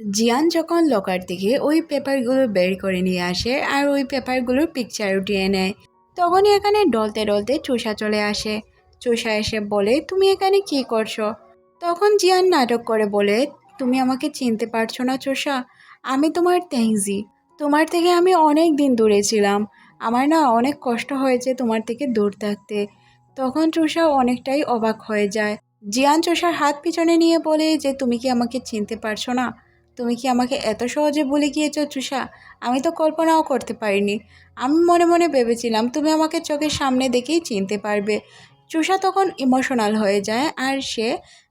জিয়ান যখন লকার থেকে ওই পেপারগুলো বের করে নিয়ে আসে আর ওই পেপারগুলোর পিকচার উঠিয়ে নেয়, তখনই এখানে ডলতে ডলতে চোষা চলে আসে। চোষা এসে বলে, তুমি এখানে কি করছ? তখন জিয়ান নাটক করে বলে, তুমি আমাকে চিনতে পারছ না চোষা, আমি তোমার তেংজি। তোমার থেকে আমি অনেক দিন দূরে ছিলাম। আমার না অনেক কষ্ট হয়েছে তোমার থেকে দূর থাকতে। তখন চোষা অনেকটাই অবাক হয়ে যায়। জিয়ান চোষার হাত পিছনে নিয়ে বলে যে, তুমি কি আমাকে চিনতে পারছ না? তুমি কি আমাকে এত সহজে ভুলে গিয়েছো চুষা আমি তো কল্পনাও করতে পারিনি। আমি মনে মনে ভেবেছিলাম তুমি আমাকে চোখের সামনে দেখেই চিনতে পারবে। চুষা তখন ইমোশনাল হয়ে যায় আর সে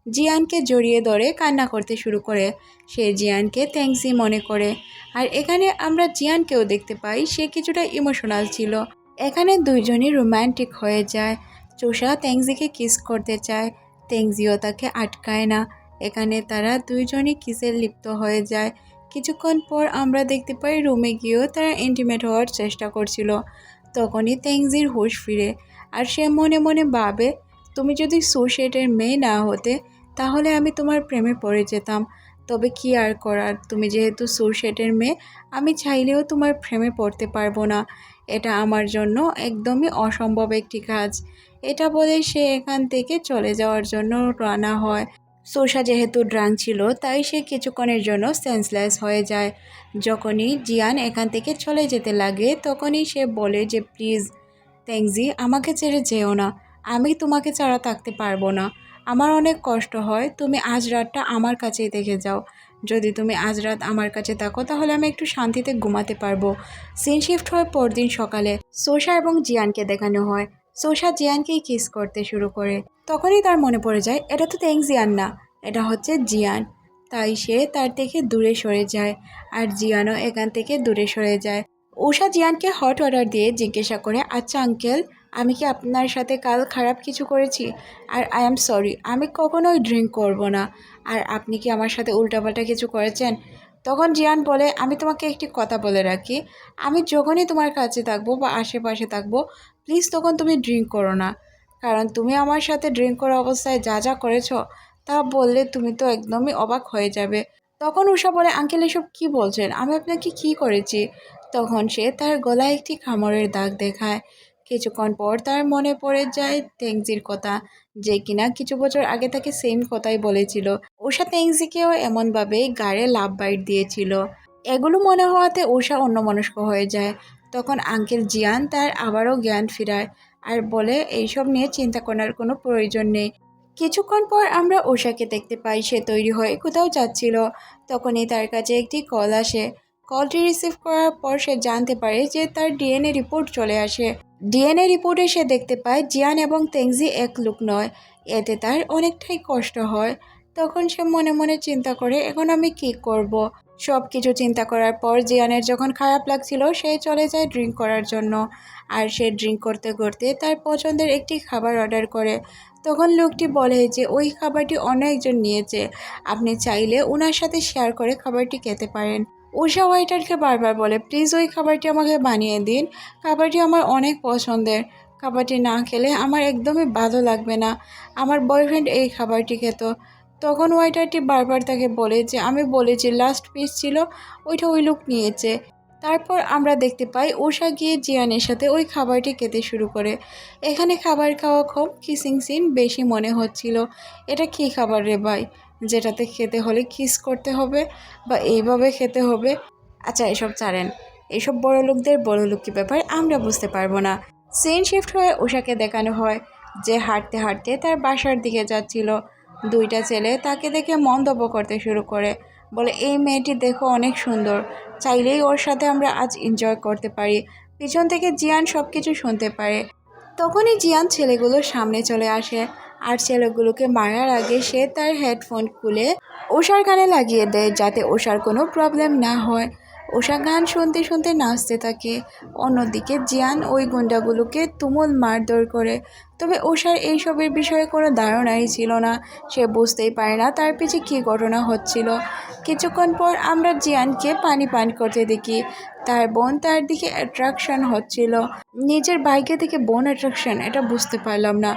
জিয়ানকে জড়িয়ে ধরে কান্না করতে শুরু করে। সে জিয়ানকে থ্যাংকসি মনে করে। আর এখানে আমরা জিয়ানকেও দেখতে পাই, সে কিছুটা ইমোশনাল ছিল। এখানে দুইজনই রোম্যান্টিক হয়ে যায়। চুষা ট্যাংজিকে কিস করতে চায়। ট্যাংজিও তাকে আটকায় না। এখানে তারা দুইজনই কিসে লিপ্ত হয়ে যায়। কিছুক্ষণ পর আমরা দেখতে পাই রুমে গিয়েও তারা ইন্টিমেট হওয়ার চেষ্টা করছিল। তখনই তেংজির হুশ ফিরে আর সে মনে মনে ভাবে, তুমি যদি সুশেটের মেয়ে না হতে, তাহলে আমি তোমার প্রেমে পড়ে যেতাম। তবে কি আর করার? তুমি যেহেতু সুশেটের মেয়ে, আমি চাইলেও তোমার প্রেমে পড়তে পারব না। এটা আমার জন্য একদমই অসম্ভব একটি কাজ। এটা বলে সে এখান থেকে চলে যাওয়ার জন্য রানা হয়। সোষা যেহেতু ড্রাং ছিল, তাই সে কিছুক্ষণের জন্য সেন্সলেস হয়ে যায়। যখনই জিয়ান এখান থেকে চলে যেতে লাগে, তখনই সে বলে যে, প্লিজ ট্যাংজি আমাকে ছেড়ে যেও না। আমি তোমাকে ছাড়া থাকতে পারব না। আমার অনেক কষ্ট হয়। তুমি আজ রাতটা আমার কাছেই দেখে যাও। যদি তুমি আজ রাত আমার কাছে থাকো, তাহলে আমি একটু শান্তিতে ঘুমাতে পারব। সিন শিফট হয় পরদিন সকালে সোষা এবং জিয়ানকে দেখানো হয়। সোষা জিয়ানকেই কিস করতে শুরু করে। তখনই তার মনে পড়ে যায়, এটা তো তেং জিয়ান না এটা হচ্ছে জিয়ান। তাই সে তার থেকে দূরে সরে যায় আর জিয়ানও এখান থেকে দূরে সরে যায়। উষা জিয়ানকে হট অর্ডার দিয়ে জিজ্ঞাসা করে আচ্ছা আঙ্কেল, আমি কি আপনার সাথে কাল খারাপ কিছু করেছি? আর, আই এম সরি, আমি কখনোই ড্রিঙ্ক করব না। আর আপনি কি আমার সাথে উল্টাপাল্টা কিছু করেছেন? তখন জিয়ান বলে, আমি তোমাকে একটি কথা বলে রাখি। আমি যখনই তোমার কাছে থাকব বা আশেপাশে থাকব, প্লিজ তখন তুমি ড্রিঙ্ক করো না। কারণ তুমি আমার সাথে ড্রিঙ্ক করা অবস্থায় যা যা করেছ, তা বললে তুমি তো একদমই অবাক হয়ে যাবে। তখন উষা বলে, আঙ্কেল, এসব কী বলছেন? আমি আপনাকে কি করেছি? তখন সে তার গলায় একটি খামরের দাগ দেখায়। কিছুক্ষণ পর তার মনে পড়ে যায় তেংজির কথা, যে কিনা কিছু বছর আগে তাকে সেম কথাই বলেছিল। উষা তেংজিকেও এমনভাবে গাড়ে লাভ বাইট দিয়েছিল। এগুলো মনে হওয়াতে উষা অন্যমনস্ক হয়ে যায়। তখন আঙ্কেল জিয়ান তার আবারও জ্ঞান ফিরায়। আর বলে, এইসব নিয়ে চিন্তা করার কোনো প্রয়োজন নেই। কিছুক্ষণ পর আমরা উষাকে দেখতে পাই, সে তৈরি হয়ে কোথাও যাচ্ছিল। তখনই তার কাছে একটি কল আসে। কলটি রিসিভ করার পর সে জানতে পারে যে তার ডিএনএ রিপোর্ট চলে আসে। ডিএনএ রিপোর্টে সে দেখতে পায়, জিয়ান এবং তেংজি এক লুক নয়। এতে তার অনেকটাই কষ্ট হয়। তখন সে মনে মনে চিন্তা করে, এখন আমি কি করব। সব কিছু চিন্তা করার পর জিয়ানের যখন খারাপ লাগছিল, সে চলে যায় ড্রিঙ্ক করার জন্য। আর সে ড্রিঙ্ক করতে করতে তার পছন্দের একটি খাবার অর্ডার করে। তখন লোকটি বলে যে, ওই খাবারটি অনেকজন নিয়েছে। আপনি চাইলে ওনার সাথে শেয়ার করে খাবারটি খেতে পারেন। উষা ওয়াইটারকে বারবার বলে, প্লিজ ওই খাবারটি আমাকে বানিয়ে দিন। খাবারটি আমার অনেক পছন্দের। খাবারটি না খেলে আমার একদমই ভালো লাগবে না। আমার বয়ফ্রেন্ড এই খাবারটি খেত। তখন ওয়াইটারটি বারবার তাকে বলে যে, আমি বলেছি লাস্ট পিস ছিল, ওইটা ওই লোক নিয়েছে। তারপর আমরা দেখতে পাই উষা গিয়ে জিয়ানের সাথে ওই খাবারটি খেতে শুরু করে। এখানে খাবার খাওয়া কম কিসিং সিন বেশি মনে হচ্ছিল। এটা কী খাবার রে ভাই? যেটাতে খেতে হলে কিস করতে হবে বা এইভাবে খেতে হবে? আচ্ছা এসব ছাড়েন। এসব বড় লোকদের বড় লোককি ব্যাপার আমরা বুঝতে পারব না। সেন শিফট হয়ে উষাকে দেখানো হয়, যে হাঁটতে হাঁটতে তার বাসার দিকে যাচ্ছিল। দুইটা ছেলে তাকে দেখে মন্তব্য করতে শুরু করে। বলে, এই মেয়েটি দেখো অনেক সুন্দর। চাইলেই ওর সাথে আমরা আজ এনজয় করতে পারি। পিছন থেকে জিয়ান সব কিছু শুনতে পারে। তখনই জিয়ান ছেলেগুলোর সামনে চলে আসে। আর ছেলেগুলোকে মারার আগে সে তার হেডফোন খুলে ওষার গানে লাগিয়ে দেয় যাতে ওষার কোনো প্রবলেম না হয়। ওষা গান শুনতে শুনতে নাচতে থাকে। অন্যদিকে জিয়ান ওই গুন্ডাগুলোকে তুমুল মারধর করে। তবে ওষার এইসবের বিষয়ে কোনো ধারণাই ছিল না। সে বুঝতেই পারে না তার পিছে কী ঘটনা হচ্ছিল। কিছুক্ষণ পর আমরা জিয়ানকে পানি পান করতে দেখি। তার বোন তার দিকে অ্যাট্রাকশন হচ্ছিল। নিজের বাইকে থেকে বোন অ্যাট্রাকশন এটা বুঝতে পারলাম না।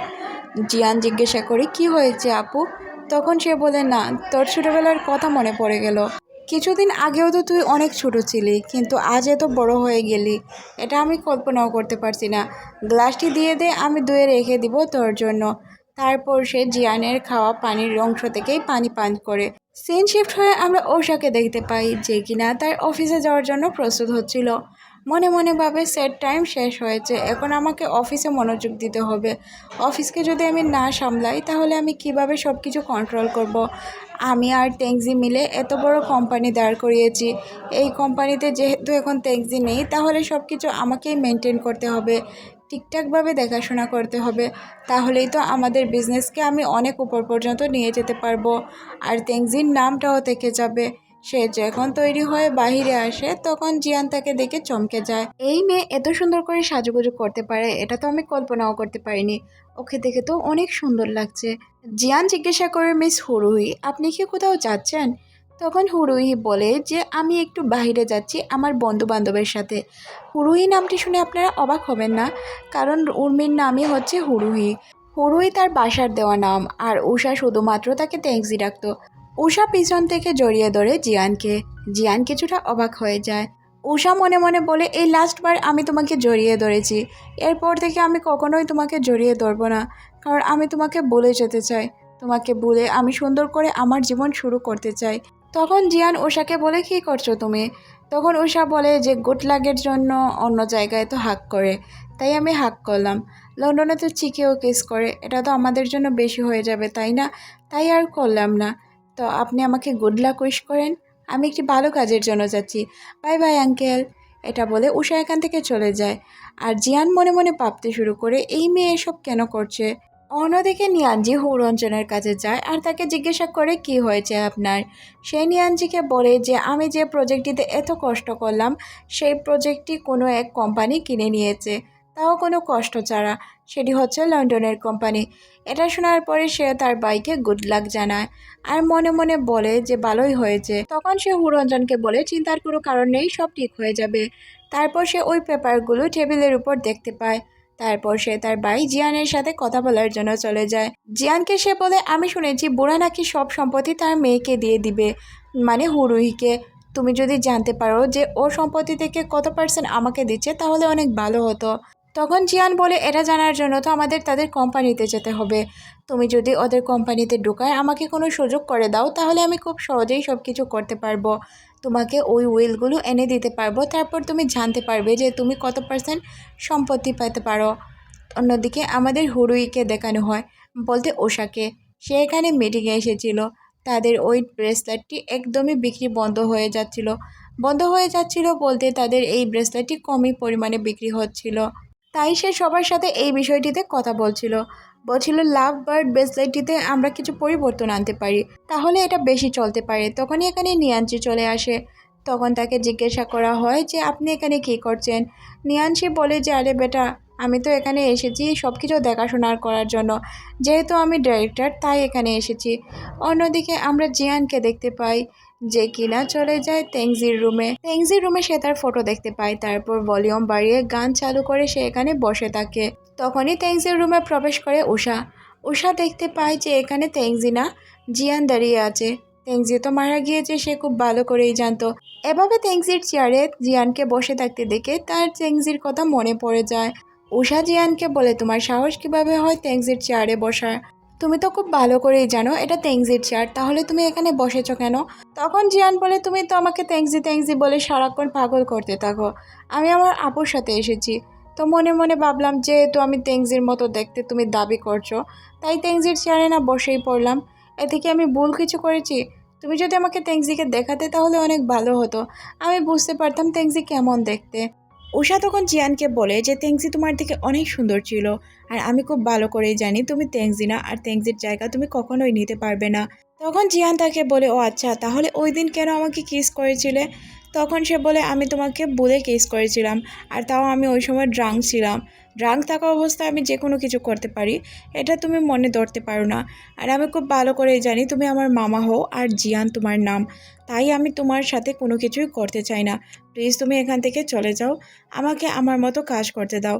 জিয়ান জিজ্ঞাসা করে, কি হয়েছে আপু? তখন সে বলে, না, তোর ছোটোবেলার কথা মনে পড়ে গেল। কিছুদিন আগেও তো তুই অনেক ছোট ছিলি, কিন্তু আজ এত বড় হয়ে গেলি, এটা আমি কল্পনাও করতে পারছি না। গ্লাসটি দিয়ে দে, আমি দুয়ে রেখে দিব তোর জন্য। তারপর সে জিয়ানের খাওয়া পানির অংশ থেকেই পানি পান করে। সিন শিফট হয়ে আমরা ওষাকে দেখতে পাই, যে কিনা তার অফিসে যাওয়ার জন্য প্রস্তুত হচ্ছিল। মনে মনে ভাবে সেট টাইম শেষ হয়েছে। এখন আমাকে অফিসে মনোযোগ দিতে হবে। অফিসকে যদি আমি না সামলাই, তাহলে আমি কীভাবে সব কিছু কন্ট্রোল করব। আমি আর ট্যাংজি মিলে এত বড় কোম্পানি দাঁড় করিয়েছি। এই কোম্পানিতে যেহেতু এখন ট্যাংজি নেই, তাহলে সব কিছু আমাকেই মেনটেন করতে হবে। ঠিকঠাকভাবে দেখাশোনা করতে হবে। তাহলেই তো আমাদের বিজনেসকে আমি অনেক উপর পর্যন্ত নিয়ে যেতে পারব। আর তেংজির নামটাও থেকে যাবে। সে যখন তৈরি হয়ে বাহিরে আসে, তখন জিয়ান তাকে দেখে চমকে যায়। এই মেয়ে এত সুন্দর করে সাজুগুজু করতে পারে, এটা তো আমি কল্পনাও করতে পারিনি। ওকে দেখে তো অনেক সুন্দর লাগছে। জিয়ান জিজ্ঞাসা করে, মিস হুরুই, আপনি কি কোথাও যাচ্ছেন? তখন হুরুই বলে যে, আমি একটু বাইরে যাচ্ছি আমার বন্ধু বান্ধবের সাথে। হুরুই নামটি শুনে আপনারা অবাক হবেন না, কারণ উর্মির নামই হচ্ছে হুরুহি হুরুই তার বাসার দেওয়া নাম, আর উষা শুধুমাত্র তাকে ট্যাক্সি ডাকতো। উষা পিছন থেকে জড়িয়ে ধরে জিয়ানকে। জিয়ান কিছুটা অবাক হয়ে যায়। উষা মনে মনে বলে, এই লাস্টবার আমি তোমাকে জড়িয়ে ধরেছি। এরপর থেকে আমি কখনোই তোমাকে জড়িয়ে ধরবো না। কারণ আমি তোমাকে বলে যেতে চাই। তোমাকে বলে আমি সুন্দর করে আমার জীবন শুরু করতে চাই। তখন জিয়ান উষাকে বলে, কী করছ তুমি? তখন উষা বলে যে, গুড লাগের জন্য অন্য জায়গায় তো হাক করে। তাই আমি হাক করলাম। লন্ডনে তো চিকেও কেস করে। এটা তো আমাদের জন্য বেশি হয়ে যাবে, তাই না? তাই আর করলাম না। তো আপনি আমাকে গুড লাক উইশ করেন। আমি একটি ভালো কাজের জন্য যাচ্ছি। বাই বাই আঙ্কেল এটা বলে উষা এখান থেকে চলে যায়। আর জিয়ান মনে মনে ভাবতে শুরু করে, এই মেয়ে এসব কেন করছে? অন্যদিকে নিয়ানজি হুরঞ্জনের কাছে যায় আর তাকে জিজ্ঞাসা করে, কি হয়েছে আপনার? সে নিয়ানজিকে বলে যে, আমি যে প্রজেক্টটিতে এত কষ্ট করলাম, সেই প্রজেক্টটি কোনো এক কোম্পানি কিনে নিয়েছে। তাও কোনো কষ্ট ছাড়া। সেটি হচ্ছে লন্ডনের কোম্পানি। এটা শোনার পরে সে তার বাইকে গুড লাক জানায় আর মনে মনে বলে যে ভালোই হয়েছে। তখন সে হুরঞ্জনকে বলে, চিন্তার কোনো কারণ নেই, সব ঠিক হয়ে যাবে। তারপর সে ওই পেপারগুলো টেবিলের উপর দেখতে পায়। তারপর সে তার ভাই জিয়ানের সাথে কথা বলার জন্য চলে যায়। জিয়ানকে সে বলে, আমি শুনেছি বুড়া নাকি সব সম্পত্তি তার মেয়েকে দিয়ে দিবে মানে হুরুহিকে তুমি যদি জানতে পারো যে ও সম্পত্তি থেকে কত পার্সেন্ট আমাকে দিচ্ছে, তাহলে অনেক ভালো হতো। তখন জিয়ান বলে, এটা জানার জন্য তো আমাদের তাদের কোম্পানিতে যেতে হবে। তুমি যদি ওদের কোম্পানিতে ঢুকায় আমাকে কোনো সুযোগ করে দাও, তাহলে আমি খুব সহজেই সব কিছু করতে পারব। তোমাকে ওই উইলগুলো এনে দিতে পারব। তারপর তুমি জানতে পারবে যে তুমি কত পার্সেন্ট সম্পত্তি পেতে পারো। অন্যদিকে আমাদের হুরুইকে দেখানো হয়, বলতে ওষাকে। সে এখানে মিটিংয়ে এসেছিল। তাদের ওই ব্রেসলেটটি একদমই বিক্রি বন্ধ হয়ে যাচ্ছিল। বন্ধ হয়ে যাচ্ছিল বলতে তাদের এই ব্রেসলেটটি কমই পরিমাণে বিক্রি হচ্ছিল। তাই সে সবার সাথে এই বিষয়টিতে কথা বলছিল। বলছিল, লাভ বার্ড ব্রেসলেটটিতে আমরা কিছু পরিবর্তন আনতে পারি। তাহলে এটা বেশি চলতে পারে। তখনই এখানে নিয়াঞ্চি চলে আসে। তখন তাকে জিজ্ঞাসা করা হয় যে, আপনি এখানে কী করছেন? নিয়াঞ্চি বলে যে, আরে বেটা, আমি তো এখানে এসেছি সব কিছু দেখাশোনার করার জন্য। যেহেতু আমি ডাইরেক্টর, তাই এখানে এসেছি। অন্যদিকে আমরা জিয়ানকে দেখতে পাই। যে কিনা চলে যায় তেংজির রুমে তেংজির রুমে সে তার ফটো দেখতে পায়, তারপর ভলিউম বাড়িয়ে গান চালু করে, সে এখানে বসে থাকে। তখনই তেংজির রুমে প্রবেশ করে উষা উষা দেখতে পায় যে এখানে তেংজি না, জিয়ান দাঁড়িয়ে আছে। তেংজি তো মারা গিয়েছে, সে খুব ভালো করেই জানতো। এভাবে তেংজির চেয়ারে জিয়ানকে বসে থাকতে দেখে তার তেংজির কথা মনে পড়ে যায়। উষা জিয়ানকে বলে, তোমার সাহস কীভাবে হয় তেংজির চেয়ারে বসার? তুমি তো খুব ভালো করেই জানো, এটা তেংজির চেয়ার তাহলে তুমি এখানে বসেছো কেন? তখন জিয়ান বলে, তুমি তো আমাকে তেংজি তেংজি বলে সারাক্ষণ পাগল করতে থাকো। আমি আমার আপুর সাথে এসেছি। তো মনে মনে ভাবলাম, যেহেতু আমি তেংজির মতো দেখতে তুমি দাবি করছ, তাই তেংজির চেয়ারে না বসেই পড়লাম। এ থেকে আমি ভুল কিছু করেছি? তুমি যদি আমাকে তেংজিকে দেখাতে, তাহলে অনেক ভালো হতো। আমি বুঝতে পারতাম তেংজি কেমন দেখতে। উষা তখন জিয়ানকে বলে যে তেংজি তোমার দিকে অনেক সুন্দর ছিল আর আমি খুব ভালো করেই জানি তুমি তেংজি না আর তেংজির জায়গা তুমি কখনোই নিতে পারবে না। তখন জিয়ান তাকে বলে, ও আচ্ছা তাহলে ওই দিন কেন আমাকে কিস করেছিলে? তখন সে বলে, আমি তোমাকে বলে কিস করেছিলাম আর তাও আমি ওই সময় ড্রাং ছিলাম। ড্রাঙ্ক থাকা অবস্থায় আমি যে কোনো কিছু করতে পারি, এটা তুমি মনে ধরতে পারো না। আর আমি খুব ভালো করেই জানি তুমি আমার মামা হও আর জিয়ান তোমার নাম। তাই আমি তোমার সাথে কোনো কিছুই করতে চাই না। প্লিজ তুমি এখান থেকে চলে যাও। আমাকে আমার মতো কাজ করতে দাও।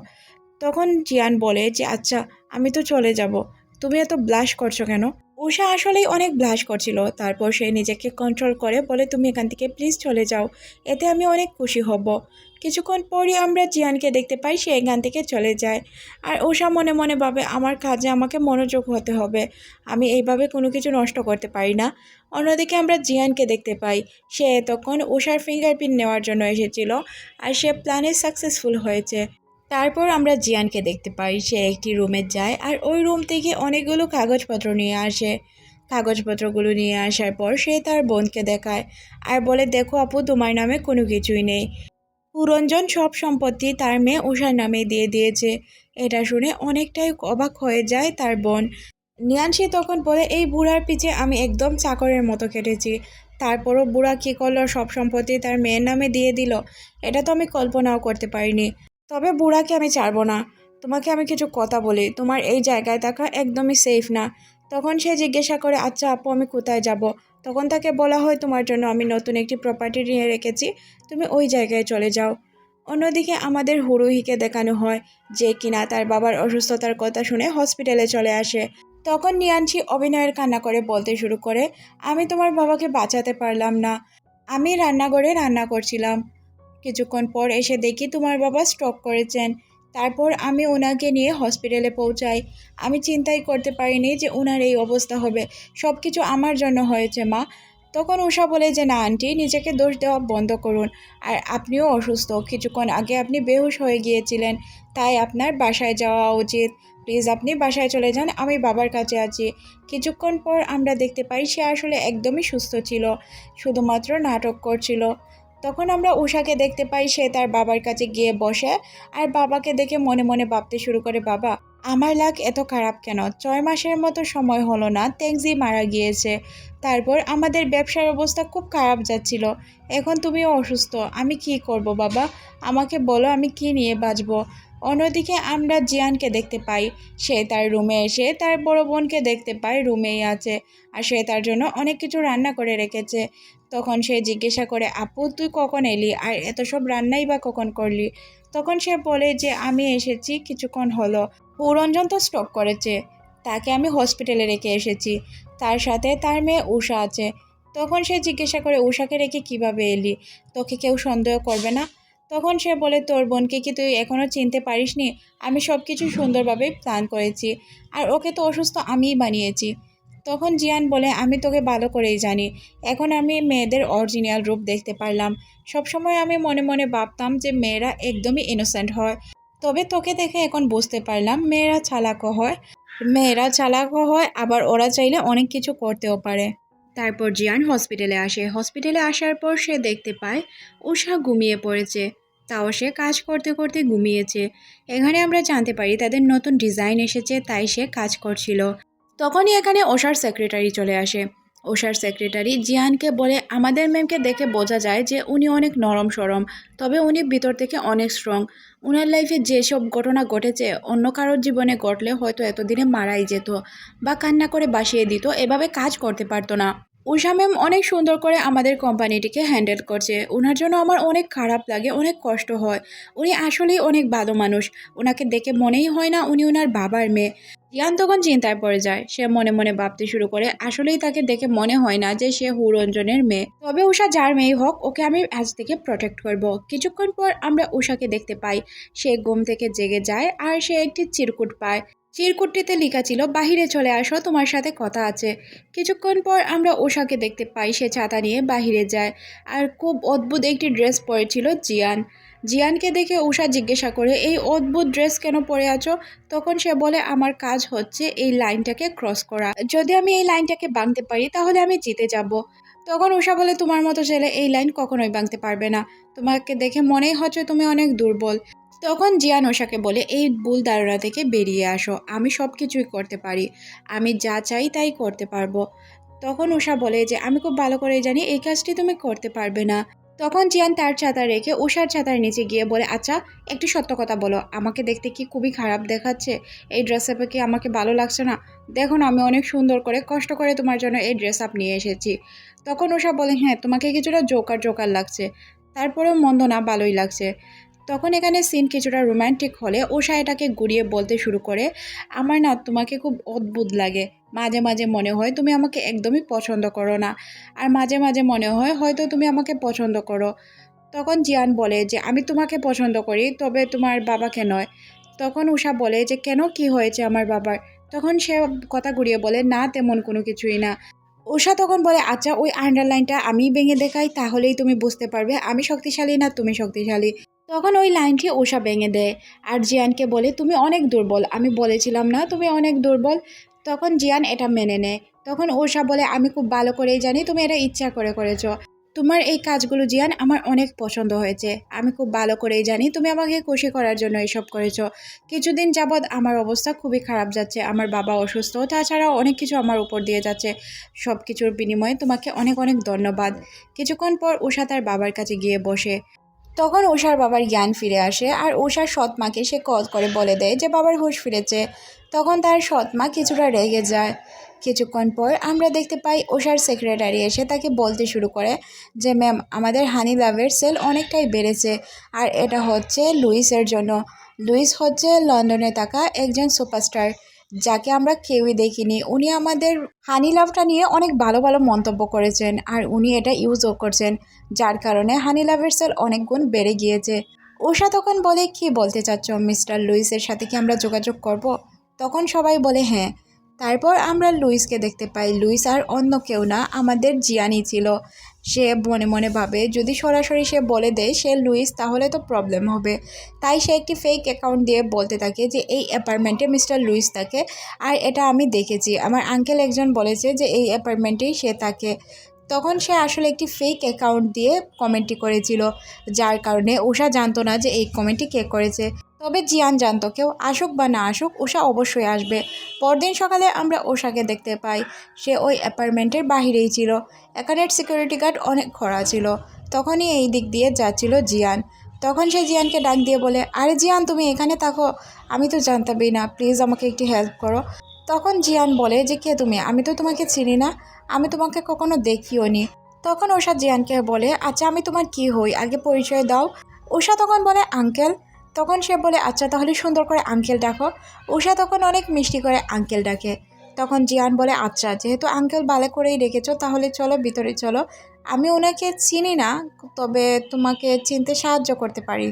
তখন জিয়ান বলে যে আচ্ছা আমি তো চলে যাব। তুমি এত ব্লাশ করছ কেন? উষা আসলেই অনেক ব্লাশ করছিল। তারপর সে নিজেকে কন্ট্রোল করে বলে, তুমি এখান থেকে প্লিজ চলে যাও। এতে আমি অনেক খুশি হব। কিছুক্ষণ পরই আমরা জিয়ানকে দেখতে পাই, সে এখান থেকে চলে যায়। আর উষা মনে মনে ভাবে, আমার কাজে আমাকে মনোযোগ হতে হবে। আমি এইভাবে কোনো কিছু নষ্ট করতে পারি না। অন্যদিকে আমরা জিয়ানকে দেখতে পাই, সে তখন উষার ফিঙ্গারপ্রিন্ট নেওয়ার জন্য এসেছিল আর সে প্ল্যানে সাকসেসফুল হয়েছে। তারপর আমরা জিয়ানকে দেখতে পাই, সে একটি রুমে যায় আর ওই রুম থেকে অনেকগুলো কাগজপত্র নিয়ে আসে। কাগজপত্রগুলো নিয়ে আসার পর সে তার বোনকে দেখায় আর বলে, দেখো আপু, তোমার নামে কোনো কিছুই নেই। পুরঞ্জন সব সম্পত্তি তার মেয়ে উষার নামে দিয়ে দিয়েছে। এটা শুনে অনেকটাই অবাক হয়ে যায় তার বোন। নিয়ানসি তখন বলে, এই বুড়ার পিছে আমি একদম চাকরের মতো কেটেছি। তারপরও বুড়া কী করল? সব সম্পত্তি তার মেয়ের নামে দিয়ে দিল। এটা তো আমি কল্পনাও করতে পারিনি। তবে বুড়াকে আমি ছাড়বো না। তোমাকে আমি কিছু কথা বলি। তোমার এই জায়গায় থাকা একদমই সেফ না। তখন সে জিজ্ঞাসা করে আচ্ছা আপু, আমি কোথায় যাব? তখন তাকে বলা হয়, তোমার জন্য আমি নতুন একটি প্রপার্টি নিয়ে রেখেছি। তুমি ওই জায়গায় চলে যাও। অন্যদিকে আমাদের হুরুহিকে দেখানো হয়, যে কিনা তার বাবার অসুস্থতার কথা শুনে হসপিটালে চলে আসে। তখন নিয়ানছি অভিনয়ের কান্না করে বলতে শুরু করে, আমি তোমার বাবাকে বাঁচাতে পারলাম না। আমি রান্নাঘরে রান্না করছিলাম। কিছুক্ষণ পর এসে দেখি তোমার বাবা স্ট্রোক করেছেন। তারপর আমি ওনাকে নিয়ে হসপিটালে পৌঁছাই। আমি চিন্তাই করতে পারিনি যে ওনার এই অবস্থা হবে। সব কিছু আমার জন্য হয়েছে, মা। তখন উষা বলে যে, না, আন্টি, নিজেকে দোষ দেওয়া বন্ধ করুন। আর আপনিও অসুস্থ। কিছুক্ষণ আগে আপনি বেহুশ হয়ে গিয়েছিলেন। তাই আপনার বাসায় যাওয়া উচিত। প্লিজ, আপনি বাসায় চলে যান। আমি বাবার কাছে আছি। কিছুক্ষণ পর আমরা দেখতে পাই সে আসলে একদমই সুস্থ ছিল। শুধুমাত্র নাটক করছিল। তখন আমরা উষাকে দেখতে পাই, সে তার বাবার কাছে গিয়ে বসে আর বাবাকে দেখে মনে মনে ভাবতে শুরু করে, বাবা, আমার লাগ এত খারাপ কেন? ছয় মাসের মতো সময় হলো না, তেংজি মারা গিয়েছে। তারপর আমাদের ব্যবসার অবস্থা খুব খারাপ যাচ্ছিল। এখন তুমিও অসুস্থ, আমি কি করব বাবা? আমাকে বলো, আমি কি নিয়ে বাঁচবো? অন্যদিকে আমরা জিয়ানকে দেখতে পাই, সে তার রুমে এসে তার বড় বোনকে দেখতে পায়, রুমেই আছে। আর সে তার জন্য অনেক কিছু রান্না করে রেখেছে। তখন সে জিজ্ঞাসা করে, আপু, তুই কখন এলি? আর এত সব রান্নাই বা কখন করলি? তখন সে বলে যে, আমি এসেছি কিছুক্ষণ হলো। পুরঞ্জন তো স্টক করেছে। তাকে আমি হসপিটালে রেখে এসেছি। তার সাথে তার মেয়ে উষা আছে। তখন সে জিজ্ঞাসা করে উষাকে রেখে কীভাবে এলি? তোকে কেউ সন্দেহ করবে না? তখন সে বলে, তোর বোনকে কি তুই এখনও চিনতে পারিসনি? আমি সব কিছু সুন্দরভাবে প্ল্যান করেছি। আর ওকে তো অসুস্থ আমিই বানিয়েছি। তখন জিয়ান বলে, আমি তোকে ভালো করেই জানি। এখন আমি মেয়েদের অরিজিনাল রূপ দেখতে পারলাম। সবসময় আমি মনে মনে ভাবতাম যে মেয়েরা একদমই ইনোসেন্ট হয়। তবে তোকে দেখে এখন বুঝতে পারলাম, মেয়েরা চালাকও হয়। মেয়েরা চালাকও হয়, আবার ওরা চাইলে অনেক কিছু করতেও পারে। তারপর জিয়ান হসপিটালে আসে। হসপিটালে আসার পর সে দেখতে পায় উষা ঘুমিয়ে পড়েছে। তাও সে কাজ করতে করতে ঘুমিয়েছে। এখানে আমরা জানতে পারি, তাদের নতুন ডিজাইন এসেছে, তাই সে কাজ করছিল। তখনই এখানে ওষার সেক্রেটারি চলে আসে। ওষার সেক্রেটারি জিয়ানকে বলে, আমাদের ম্যামকে দেখে বোঝা যায় যে উনি অনেক নরম সরম, তবে উনি ভিতর থেকে অনেক স্ট্রং উনার লাইফে যেসব ঘটনা ঘটেছে, অন্য কারোর জীবনে ঘটলে হয়তো এতদিনে মারাই যেত বা কান্না করে বাসিয়ে দিত, এভাবে কাজ করতে পারতো না। উষা ম্যাম অনেক সুন্দর করে আমাদের কোম্পানিটিকে হ্যান্ডেল করছে। ওনার জন্য আমার অনেক খারাপ লাগে, অনেক কষ্ট হয়। উনি আসলেই অনেক ভালো মানুষ। ওনাকে দেখে মনেই হয় না উনি ওনার বাবার মেয়ে। জিয়ান তখন চিন্তায় পড়ে যায়। সে মনে মনে ভাবতে শুরু করে, আসলেই তাকে দেখে মনে হয় না যে সে হুরঞ্জনের মেয়ে। তবে উষা যার মেয়ে হোক, ওকে আমি আজ থেকে প্রোটেক্ট করব। কিছুক্ষণ পর আমরা উষাকে দেখতে পাই। সে ঘুম থেকে জেগে যায় আর সে একটি চিরকুট পায়। চিরকুটটিতে লেখা ছিল, বাহিরে চলে আসো, তোমার সাথে কথা আছে। কিছুক্ষণ পর আমরা উষাকে দেখতে পাই, সে ছাতা নিয়ে বাহিরে যায়। আর খুব অদ্ভুত একটি ড্রেস পরেছিল জিয়ান। জিয়ানকে দেখে উষা জিজ্ঞাসা করে, এই অদ্ভুত ড্রেস কেন পরে আছো? তখন সে বলে, আমার কাজ হচ্ছে এই লাইনটাকে ক্রস করা। যদি আমি এই লাইনটাকে ভাঙতে পারি, তাহলে আমি জিতে যাব। তখন উষা বলে, তোমার মতো ছেলে এই লাইন কখনোই ভাঙতে পারবে না। তোমাকে দেখে মনেই হচ্ছে তুমি অনেক দুর্বল। তখন জিয়ান ওষাকে বলে, এই ভুল ধারণা থেকে বেরিয়ে আসো। আমি সব কিছুই করতে পারি। আমি যা চাই তাই করতে পারব। তখন উষা বলে যে, আমি খুব ভালো করে জানি, এই কাজটি তুমি করতে পারবে না। তখন জিয়ান তার ছাতা রেখে উষার ছাতার নিচে গিয়ে বলে আচ্ছা একটু সত্য কথা বলো। আমাকে দেখতে কি খুবই খারাপ দেখাচ্ছে? এই ড্রেস আপে কি আমাকে ভালো লাগছে না? দেখো না আমি অনেক সুন্দর করে, কষ্ট করে তোমার জন্য এই ড্রেস আপ নিয়ে এসেছি। তখন উষা বলে হ্যাঁ তোমাকে কিছুটা জোকার জোকার লাগছে। তারপরেও মন্দ না, ভালোই লাগছে। তখন এখানে সিন কিছুটা রোম্যান্টিক হলে ওষা এটাকে ঘুরিয়ে বলতে শুরু করে, আমার না তোমাকে খুব অদ্ভুত লাগে। মাঝে মাঝে মনে হয় তুমি আমাকে একদমই পছন্দ করো না। আর মাঝে মাঝে মনে হয় হয়তো তুমি আমাকে পছন্দ করো। তখন জিয়ান বলে যে, আমি তোমাকে পছন্দ করি, তবে তোমার বাবাকে নয়। তখন উষা বলে যে, কেন? কি হয়েছে আমার বাবার? তখন সে কথা ঘুরিয়ে বলে, না, তেমন কোনো কিছুই না। উষা তখন বলে আচ্ছা ওই আন্ডারলাইনটা আমি ভেঙে দেখাই, তাহলেই তুমি বুঝতে পারবে, আমি শক্তিশালী না তুমি শক্তিশালী? তখন ওই লাইনটি উষা ভেঙে দেয়। আর জিয়ানকে বলে, তুমি অনেক দুর্বল। আমি বলেছিলাম, না, তুমি অনেক দুর্বল। তখন জিয়ান এটা মেনে নেয়। তখন উষা বলে, আমি খুব ভালো করেই জানি তুমি এটা ইচ্ছা করে করেছ। তোমার এই কাজগুলো জিয়ান আমার অনেক পছন্দ হয়েছে। আমি খুব ভালো করেই জানি তুমি আমাকে খুশি করার জন্য এসব করেছ। কিছুদিন যাবৎ আমার অবস্থা খুবই খারাপ যাচ্ছে। আমার বাবা অসুস্থ। তাছাড়াও অনেক কিছু আমার উপর দিয়ে যাচ্ছে। সব কিছুর বিনিময়ে তোমাকে অনেক অনেক ধন্যবাদ। কিছুক্ষণ পর উষা তার বাবার কাছে গিয়ে বসে। তখন উষার বাবার জ্ঞান ফিরে আসে আর উষার সৎ মাকে সে কল করে বলে দেয় যে, বাবার হুঁশ ফিরেছে। তখন তার সৎমা কিছুটা রেগে যায়। কিছুক্ষণ পর আমরা দেখতে পাই ওষার সেক্রেটারি এসে তাকে বলতে শুরু করে যে, ম্যাম, আমাদের হানি লাভের সেল অনেকটাই বেড়েছে আর এটা হচ্ছে লুইসের জন্য। লুইস হচ্ছে লন্ডনে থাকা একজন সুপারস্টার। যাকে আমরা কেউই দেখিনি। উনি আমাদের হানি লাভটা নিয়ে অনেক ভালো ভালো মন্তব্য করেছেন আর উনি এটা ইউজও করছেন, যার কারণে হানি লাভের সেল অনেক গুণ বেড়ে গিয়েছে। ওষা তখন বলে, কি বলতে চাচ্ছ মিস্টার লুইসের সাথে কি আমরা যোগাযোগ করব? তখন সবাই বলে হ্যাঁ। তারপর আমরা লুইসকে দেখতে পাই। লুইস আর অন্য কেউ না, আমাদের জিয়ানি ছিল। সে মনে মনে ভাবে, যদি সরাসরি সে বলে দেয় সে লুইস, তাহলে তো প্রবলেম হবে। তাই সে একটি ফেক অ্যাকাউন্ট দিয়ে বলতে থাকে যে, এই অ্যাপার্টমেন্টে মিস্টার লুইস থাকে, আর এটা আমি দেখেছি। আমার আঙ্কেল একজন বলেছে যে, এই অ্যাপার্টমেন্টেই সে থাকে। তখন সে আসলে একটি ফেক অ্যাকাউন্ট দিয়ে কমেন্টটি করেছিল, যার কারণে উষা জানতো না যে এই কমেন্টটি কে করেছে। তবে জিয়ান জানতো, কেউ আসুক বা না আসুক উষা অবশ্যই আসবে। পরদিন সকালে আমরা উষাকে দেখতে পাই। সে ওই অ্যাপার্টমেন্টের বাহিরেই ছিল। এখানের সিকিউরিটি গার্ড অনেক খরা ছিল। তখনই এই দিক দিয়ে যাচ্ছিল জিয়ান। তখন সে জিয়ানকে ডাক দিয়ে বলে, আরে জিয়ান, তুমি এখানে থাকো। আমি তো জানতামই না। প্লিজ আমাকে একটু হেল্প করো। তখন জিয়ান বলে যে, কে তুমি? আমি তো তোমাকে চিনি না। আমি তোমাকে কখনো দেখিও নি তখন ওষা জিয়ানকে বলে আচ্ছা আমি তোমার কি হই? আগে পরিচয় দাও। উষা তখন বলে, আঙ্কেল। তখন সে বলে আচ্ছা তাহলে সুন্দর করে আঙ্কেল ডাকো। উষা তখন অনেক মিষ্টি করে আঙ্কেল ডাকে। তখন জিয়ান বলে আচ্ছা যেহেতু আঙ্কেল ভালো করেই রেখেছো তাহলে চলো, ভিতরে চলো। আমি ওনাকে চিনি না, তবে তোমাকে চিনতে সাহায্য করতে পারি।